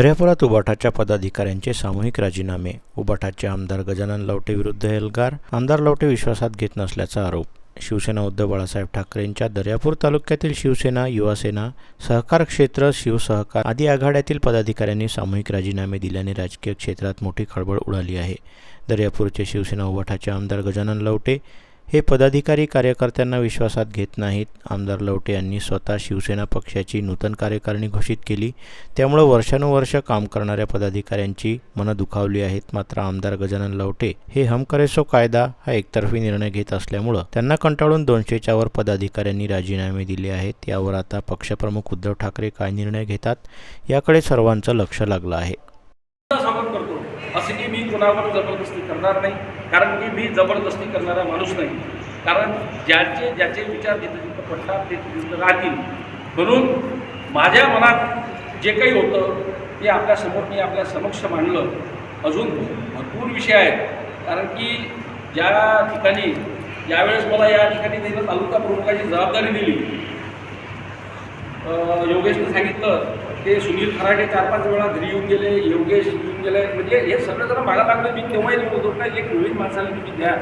दर्यापुरात उबाठाच्या पदाधिकाऱ्यांचे सामूहिक राजीनामे उबाठाचे आमदार गजानन लवटे विरुद्ध एल्गार आमदार लवटे विश्वासात घेत नसल्याचा आरोप. शिवसेना उद्धव बाळासाहेब ठाकरेंच्या दर्यापूर तालुक्यातील शिवसेना युवासेना सहकार क्षेत्र शिवसहकार आदी आघाड्यातील पदाधिकाऱ्यांनी सामूहिक राजीनामे दिल्याने राजकीय क्षेत्रात मोठी खळबळ उडाली आहे. दर्यापूरचे शिवसेना उबाठाचे आमदार गजानन लवटे हे पदाधिकारी कार्यकर्त्यांना विश्वासात घेत नाहीत. आमदार लवटे यांनी स्वतः शिवसेना पक्षाची नूतन कार्यकारिणी घोषित केली. त्यामुळं वर्षानुवर्ष काम करणाऱ्या पदाधिकाऱ्यांची मनं दुखावली आहेत. मात्र आमदार गजानन लवटे हे हम कायदा हा एकतर्फी निर्णय घेत असल्यामुळं त्यांना कंटाळून दोनशेच्या वर पदाधिकाऱ्यांनी राजीनामे दिले आहेत. यावर आता पक्षप्रमुख उद्धव ठाकरे काय निर्णय घेतात याकडे सर्वांचं लक्ष लागलं आहे. असं की मी कुणावर जबरदस्ती करणार नाही कारण की मी जबरदस्ती करणारा माणूस नाही. कारण ज्याचे ज्याचे विचार जिथं जिथं पडतात ते तिथं राहतील. म्हणून माझ्या मनात जे काही होतं ते आपल्यासमोर मी आपल्या समक्ष मांडलं. अजून भरपूर विषय आहेत. कारण की ज्या ठिकाणी ज्यावेळेस मला या ठिकाणी त्यांना तालुका प्रमुखाची जबाबदारी दिली. योगेशने सांगितलं ते सुनील खराडे चार पाच वेळा घरी येऊन गेले योगेश येऊन गेले. म्हणजे हे सगळं जरा मला लागलं मी तेव्हाही होतो का एक नवीन माणसाला तुम्ही द्या.